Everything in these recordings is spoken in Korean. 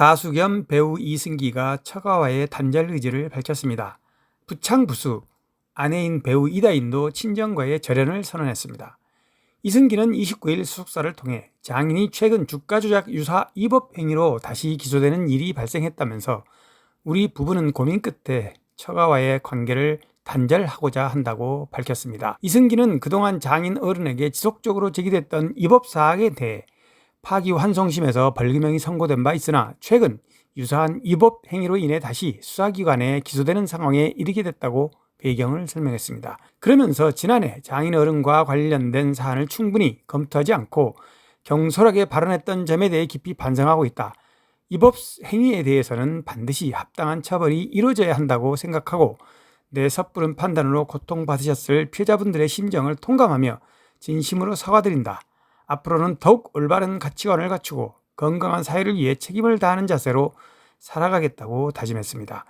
가수 겸 배우 이승기가 처가와의 단절 의지를 밝혔습니다. 부창부수 아내인 배우 이다인도 친정과의 절연을 선언했습니다. 이승기는 29일 수석사를 통해 장인이 최근 주가 조작 유사 위법 행위로 다시 기소되는 일이 발생했다면서 우리 부부는 고민 끝에 처가와의 관계를 단절하고자 한다고 밝혔습니다. 이승기는 그동안 장인 어른에게 지속적으로 제기됐던 위법 사항에 대해 파기환송심에서 벌금형이 선고된 바 있으나 최근 유사한 위법 행위로 인해 다시 수사기관에 기소되는 상황에 이르게 됐다고 배경을 설명했습니다. 그러면서 지난해 장인 어른과 관련된 사안을 충분히 검토하지 않고 경솔하게 발언했던 점에 대해 깊이 반성하고 있다. 위법 행위에 대해서는 반드시 합당한 처벌이 이루어져야 한다고 생각하고 내 섣부른 판단으로 고통받으셨을 피해자분들의 심정을 통감하며 진심으로 사과드린다. 앞으로는 더욱 올바른 가치관을 갖추고 건강한 사회를 위해 책임을 다하는 자세로 살아가겠다고 다짐했습니다.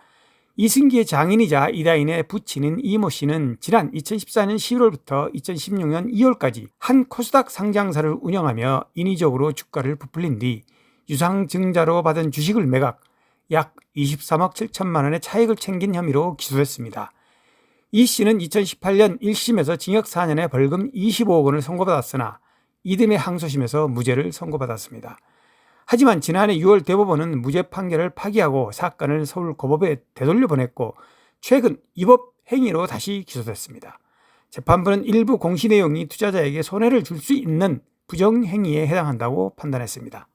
이승기의 장인이자 이다인의 부친인 이모 씨는 지난 2014년 11월부터 2016년 2월까지 한 코스닥 상장사를 운영하며 인위적으로 주가를 부풀린 뒤 유상증자로 받은 주식을 매각, 약 23억 7천만 원의 차익을 챙긴 혐의로 기소됐습니다. 이 씨는 2018년 1심에서 징역 4년에 벌금 25억 원을 선고받았으나 이듬해 항소심에서 무죄를 선고받았습니다. 하지만 지난해 6월 대법원은 무죄 판결을 파기하고 사건을 서울 고법에 되돌려 보냈고 최근 위법 행위로 다시 기소됐습니다. 재판부는 일부 공시 내용이 투자자에게 손해를 줄 수 있는 부정행위에 해당한다고 판단했습니다.